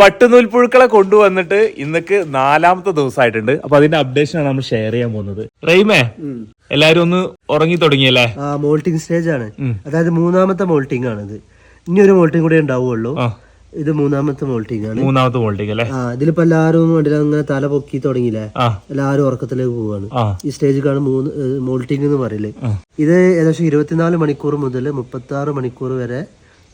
പട്ടുനൂൽപ്പുഴുക്കളെ കൊണ്ടുവന്നിട്ട് ഇന്നക്ക് നാലാമത്തെ ദിവസമായിട്ടുണ്ട്. അപ്പൊ അതിന്റെ അപ്ഡേഷൻ ആണ് നമ്മൾ ഷെയർ ചെയ്യാൻ പോകുന്നത്. റെയ്മേ എല്ലാരും ഒന്ന് ഉറങ്ങി തുടങ്ങിയല്ലേ? ആ മോൾട്ടിംഗ് സ്റ്റേജ് ആണ്. അതായത് മൂന്നാമത്തെ മോൾട്ടിംഗ് ആണിത്. ഇനി ഒരു മോൾട്ടിംഗ് കൂടെ ഉണ്ടാവുള്ളൂ. ഇത് മൂന്നാമത്തെ മോൾട്ടിംഗ് ആണ്. മൂന്നാമത്തെ മോൾട്ടിംഗ് അല്ലേ? ആ ഇതിലിപ്പോ എല്ലാവരും അങ്ങനെ തല പൊക്കി തുടങ്ങിയില്ലേ? എല്ലാരും എല്ലാവരും ഉറക്കത്തിലേക്ക് പോവാണ്. ഈ സ്റ്റേജിലാണ് മൂന്ന് മോൾട്ടിംഗ് എന്ന് പറയൽ. ഇത് ഏകദേശം ഇരുപത്തിനാല് മണിക്കൂർ മുതൽ മുപ്പത്തി ആറ് മണിക്കൂർ വരെ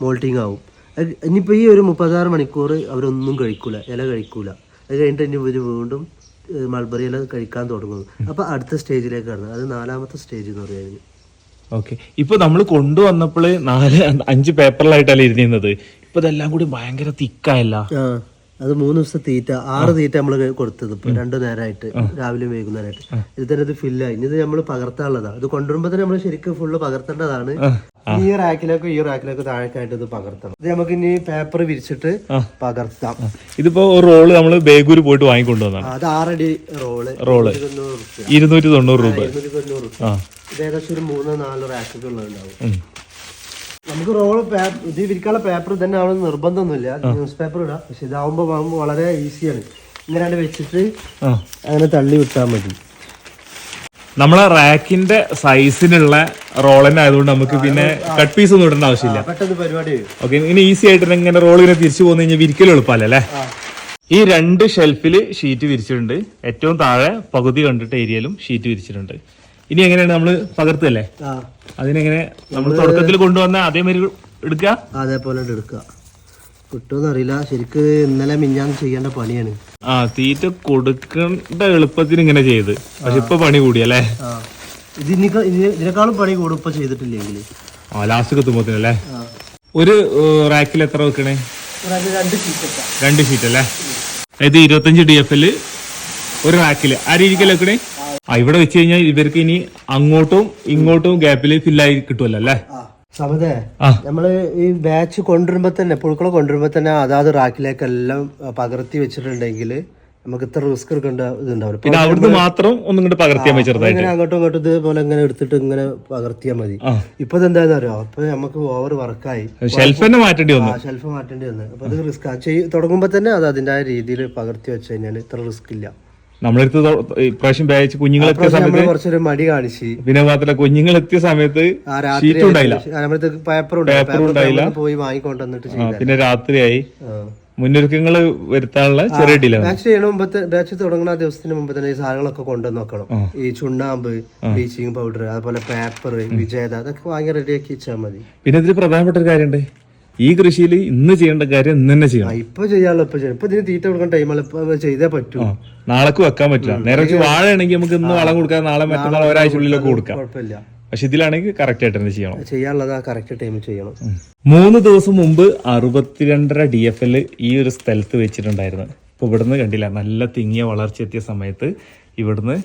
മോൾട്ടിംഗ് ആവും. അത് ഇനിയിപ്പോ ഈ ഒരു മുപ്പത്താറ് മണിക്കൂർ അവരൊന്നും കഴിക്കൂല ഇല കഴിക്കൂല. അത് കഴിഞ്ഞിട്ട് ഇനി ഇവർ വീണ്ടും മൾബറി ഇല കഴിക്കാൻ തുടങ്ങുന്നു അപ്പോൾ അടുത്ത സ്റ്റേജിലേക്ക് കടന്നു അത് നാലാമത്തെ സ്റ്റേജ് എന്ന് പറയുന്നത് ഓക്കെ. ഇപ്പൊ നമ്മൾ കൊണ്ടുവന്നപ്പോൾ നാല് അഞ്ച് പേപ്പറിലായിട്ടല്ലേ ഇരുന്നിരുന്നത്. ഇപ്പൊ ഇതെല്ലാം കൂടി ഭയങ്കര തിക്കായല്ല? അത് മൂന്ന് ദിവസത്തെ തീറ്റ ആറ് തീറ്റ നമ്മൾ കൊടുത്തത് ഇപ്പൊ രണ്ടു നേരമായിട്ട് രാവിലെ വൈകുന്നേരമായിട്ട്. ഇത് തന്നെ ഇത് ഫില്ലായി ഇനി ഇത് നമ്മൾ പകർത്താനുള്ളതാണ് ഇത് കൊണ്ടുവരുമ്പോ തന്നെ നമ്മൾ ശരിക്കും ഫുള്ള് പകർത്തേണ്ടതാണ്. ഈ റാക്കിലേക്കും ഈ റാക്കിലേക്കും താഴേക്കായിട്ട് ഇത് പകർത്തണം. ഇത് നമുക്ക് ഇനി പേപ്പർ വിരിച്ചിട്ട് പകർത്താം. ഇതിപ്പോ റോൾ നമ്മൾ ബേഗൂര് പോയിട്ട് വാങ്ങിക്കൊണ്ടുവന്നാണ് അത് ആറടി റോൾ റോൾ ഇരുന്നൂറ്റി തൊണ്ണൂറ് രൂപ. ഇരുന്നൂറ്റി തൊണ്ണൂറ് ഇത് ഏകദേശം ഒരു മൂന്നോ നാലോ റാക്കൊക്കെ ഉള്ളതുണ്ടാവും. നമുക്ക് റോൾ ഇത് വിരിക്കാനുള്ള പേപ്പർ തന്നെ ആവണം നിർബന്ധമൊന്നുമില്ല. ന്യൂസ് പേപ്പർ ഇടാം. പക്ഷെ ഇതാവുമ്പോ വളരെ ഈസിയാണ് ഇങ്ങനെ വെച്ചിട്ട് അങ്ങനെ തള്ളി വിട്ടാൽ മതി. നമ്മളെ റാക്കിന്റെ സൈസിനുള്ള റോളന്നെ ആയതുകൊണ്ട് നമുക്ക് പിന്നെ കട്ട് പീസ് ഒന്നും ഇടേണ്ട ആവശ്യമില്ല. ഓക്കെ ഇങ്ങനെ ഈസി ആയിട്ട് ഇങ്ങനെ റോൾ ഇങ്ങനെ തിരിച്ചു പോകുന്ന കഴിഞ്ഞാൽ വിരിക്കലും എളുപ്പമല്ലേ ഈ രണ്ട് ഷെൽഫിൽ ഷീറ്റ് വിരിച്ചിട്ടുണ്ട്. ഏറ്റവും താഴെ പകുതി കണ്ടിട്ട് ഏരിയയിലും ഷീറ്റ് വിരിച്ചിട്ടുണ്ട്. ഇനി എങ്ങനെയാണ് നമ്മൾ പകർത്തല്ലേ? അതിനെങ്ങനെ നമ്മൾ തുടക്കത്തിൽ കൊണ്ടുവന്ന അതേമാതിരി എടുക്കുക? അതേപോലെ എടുക്കുക. കിട്ടുമെന്ന് അറിയില്ല ശരിക്ക് ഇന്നലെ മിഞ്ഞാന്ന് ചെയ്യേണ്ട പണിയാണ്. ആ തീറ്റ കൊടുക്കേണ്ട എളുപ്പത്തിന് ഇങ്ങനെ ചെയ്ത്. പക്ഷെ ഇപ്പൊ പണി കൂടിയല്ലേ? ഇതിനേക്കാളും പണി കൂടും ഇപ്പൊ ചെയ്തിട്ടില്ലെങ്കിൽ ആ ലാസ്റ്റ് എത്തുമ്പോത്തിനല്ലേ ഒരു റാക്കിൽ എത്ര വെക്കണേ? രണ്ട് ഷീറ്റ് അല്ലേ? അതായത് ഇരുപത്തഞ്ച് ഡി എഫ് എൽ ഒരു റാക്കിൽ ആ രീതിക്കല്ലേ വെക്കണേ? ആ. ഇവിടെ വെച്ച് കഴിഞ്ഞാൽ ഇവർക്ക് ഇനി അങ്ങോട്ടും ഇങ്ങോട്ടും ഗ്യാപ്പിൽ ഫില്ലായി കിട്ടുമല്ലോ അല്ലേ? സമതേ നമ്മൾ ഈ ബാച്ച് കൊണ്ടുവരുമ്പോ തന്നെ പുഴുക്കളെ കൊണ്ടുവരുമ്പോ തന്നെ അതാത് റാക്കിലേക്കെല്ലാം പകർത്തി വെച്ചിട്ടുണ്ടെങ്കിൽ നമുക്ക് ഇത്ര റിസ്ക് എടുക്കേണ്ട ഇതുണ്ടാവും പിന്നെ അവിടുന്ന് മാത്രം ഒന്നും ഇങ്ങോട്ട് പകർത്തിയാൽ മതി ചെറുതായിട്ട്. അങ്ങോട്ടും ഇങ്ങോട്ടും ഇതേപോലെ ഇങ്ങനെ എടുത്തിട്ട് ഇങ്ങനെ പകർത്തിയാൽ മതി. ഇപ്പൊ ഇതെന്താന്ന് അറിയോ? ഇപ്പൊ നമുക്ക് ഓവർ വർക്കായി ഷെൽഫ് തന്നെ മാറ്റേണ്ടി വന്നു. ഷെൽഫ് മാറ്റേണ്ടി വന്നു. അപ്പൊ അത് റിസ്ക് തുടങ്ങുമ്പോ തന്നെ അത് അതിന്റെ രീതിയിൽ പകർത്തി വെച്ച് കഴിഞ്ഞാൽ ഇത്ര റിസ്ക് ഇല്ല. നമ്മളെടുത്ത് ഇപ്രാവശ്യം ബാച്ച് കുഞ്ഞുങ്ങളെത്തിയ സമയത്ത് നമ്മൾ കുറച്ചൊരു മടി കാണിച്ച്. പിന്നെ മാത്രമല്ല കുഞ്ഞുങ്ങൾ എത്തിയ സമയത്ത് ഷീറ്റ് ഉണ്ടായില്ല. പേപ്പർ ഉണ്ടായില്ല. പോയി വാങ്ങിക്കൊണ്ടുവന്നിട്ട് പിന്നെ രാത്രിയായി. മുന്നൊരുക്കങ്ങൾ വരുത്താനുള്ള ചെറിയ ഡിലേ ബാച്ച് ചെയ്യണ മുമ്പത്തെ ബാച്ച് തുടങ്ങുന്ന ദിവസത്തിന് മുമ്പ് തന്നെ ഈ സാധനങ്ങളൊക്കെ കൊണ്ടുവന്ന് നോക്കണം ഈ ചുണ്ണാമ്പ് ബ്ലീച്ചിങ് പൗഡർ അതുപോലെ പേപ്പർ വിജേത അതൊക്കെ വാങ്ങി റെഡിയാക്കി വെച്ചാൽ മതി. പിന്നെ ഇതിൽ പ്രധാനപ്പെട്ട ഒരു കാര്യമുണ്ട്. ഈ കൃഷിയിൽ ഇന്ന് ചെയ്യേണ്ട കാര്യം ഇന്ന് തന്നെ ചെയ്യണം. ഇപ്പൊ ചെയ്യാലോ ഇപ്പൊ ചെയ്യാം ഇപ്പൊ ഇതിന് തീറ്റ കൊടുക്കാൻ ടൈമല്ല ഇപ്പൊ ചെയ്തേ പറ്റൂ. നാളേക്ക് വെക്കാൻ പറ്റില്ല. നേരെ വെച്ച് വാഴയാണെങ്കിൽ നമുക്ക് ഇന്ന് വളം കൊടുക്കാൻ നാളെ മറ്റന്നാൾ ഒരാഴ്ചയുള്ളിലൊക്കെ കൊടുക്കാം. കുഴപ്പമില്ല. പക്ഷെ ഇതിലാണെങ്കിൽ കറക്റ്റ് ആയിട്ട് തന്നെ ചെയ്യണം. ചെയ്യാനുള്ളത് ആ കറക്റ്റ് ടൈമിൽ ചെയ്യണം. മൂന്ന് ദിവസം മുമ്പ് അറുപത്തിരണ്ടര ഡി എഫ് എൽ ഈ ഒരു സ്ഥലത്ത് വെച്ചിട്ടുണ്ടായിരുന്നു. ഇപ്പൊ ഇവിടുന്ന് കണ്ടില്ല നല്ല തിങ്ങിയ വളർച്ച എത്തിയ സമയത്ത് ഇവിടുന്ന്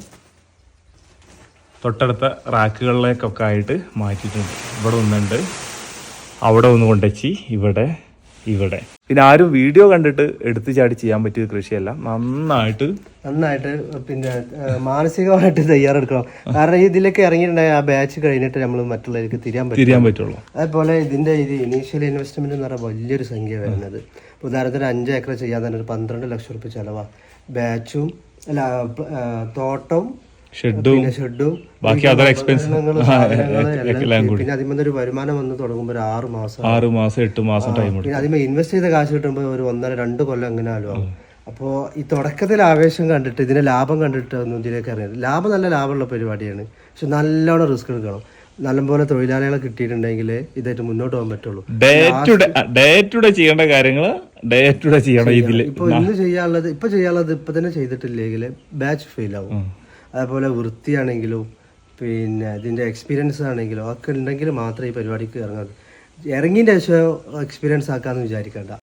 തൊട്ടടുത്ത റാക്കുകളിലേക്കൊക്കെ ആയിട്ട് മാറ്റിയിട്ടുണ്ട്. ഇവിടെ ഒന്നുണ്ട്. അവിടെ ഒന്ന് കൊണ്ടുവച്ചി ഇവിടെ ഇവിടെ. പിന്നെ ആരും വീഡിയോ കണ്ടിട്ട് എടുത്തു ചാടി ചെയ്യാൻ പറ്റിയ കൃഷിയല്ല. നന്നായിട്ട്. നന്നായിട്ട് പിന്നെ മാനസികമായിട്ട് തയ്യാറെടുക്കണം. കാരണം ഇതിലൊക്കെ ഇറങ്ങിയിട്ടുണ്ടെങ്കിൽ ആ ബാച്ച് കഴിഞ്ഞിട്ട് നമ്മൾ മറ്റുള്ളവർക്ക് തിരിയാൻ പറ്റും തിരിയാൻ പറ്റുള്ളൂ. അതുപോലെ ഇതിന്റെ ഇത് ഇനീഷ്യൽ ഇൻവെസ്റ്റ്മെന്റ് എന്ന് പറഞ്ഞാൽ വലിയൊരു സംഖ്യ വരുന്നത്. ഉദാഹരണത്തിന് അഞ്ച് ഏക്കർ ചെയ്യാൻ തന്നെ ഒരു പന്ത്രണ്ട് ലക്ഷം റുപ്യ ചെലവാ. ബാച്ചും അല്ല തോട്ടവും തോട്ടം ഷെഡും ഷെഡും ബാക്കി അതർ എക്സ്പെൻസ് എല്ലാം കൂടി. പിന്നെ അതിൽ ഒരു വരുമാനം വന്ന് തുടങ്ങുമ്പോൾ ഒരു ആറ് മാസം. ആറ് മാസം എട്ട് മാസം ടൈം എടുക്കും പിന്നെ അതിൽ ഇൻവെസ്റ്റ് ചെയ്ത കാശ് കിട്ടുമ്പോൾ ഒരു ഒന്നര രണ്ട് കൊല്ലം എങ്ങനെയാലും ആവും അപ്പോൾ ഈ തുടക്കത്തിൽ ആവേശം കണ്ടിട്ട് ഇതിന്റെ ലാഭം കണ്ടിട്ട് ഒന്നും ഇതിലേക്ക് അറിയാം ലാഭം നല്ല ലാഭമുള്ള പരിപാടിയാണ്. പക്ഷെ നല്ലോണം റിസ്ക് എടുക്കണം. നല്ലപോലെ തൊഴിലാളികളെ കിട്ടിയിട്ടുണ്ടെങ്കിൽ ഇതായിട്ട് മുന്നോട്ട് പോകാൻ പറ്റുള്ളൂ. Day to day day to day ചെയ്യേണ്ട കാര്യങ്ങൾ ഡേ ടു ഡേ ചെയ്യണം ഇതിൽ ഇപ്പൊ ഇന്ന് ചെയ്യാനുള്ളത് ഇപ്പൊ ചെയ്യാനുള്ളത് ഇപ്പൊ തന്നെ ചെയ്തിട്ടില്ലെങ്കിൽ ബാച്ച് ഫെയിൽ ആവും. അതേപോലെ വൃത്തിയാണെങ്കിലും പിന്നെ ഇതിന്റെ എക്സ്പീരിയൻസ് ആണെങ്കിലും ഒക്കെ ഉണ്ടെങ്കിൽ മാത്രമേ ഈ പരിപാടിക്ക് ഇറങ്ങാൻ ഇറങ്ങിന്റെ ശേഷം എക്സ്പീരിയൻസ് ആക്കാമെന്ന് വിചാരിക്കണ്ട.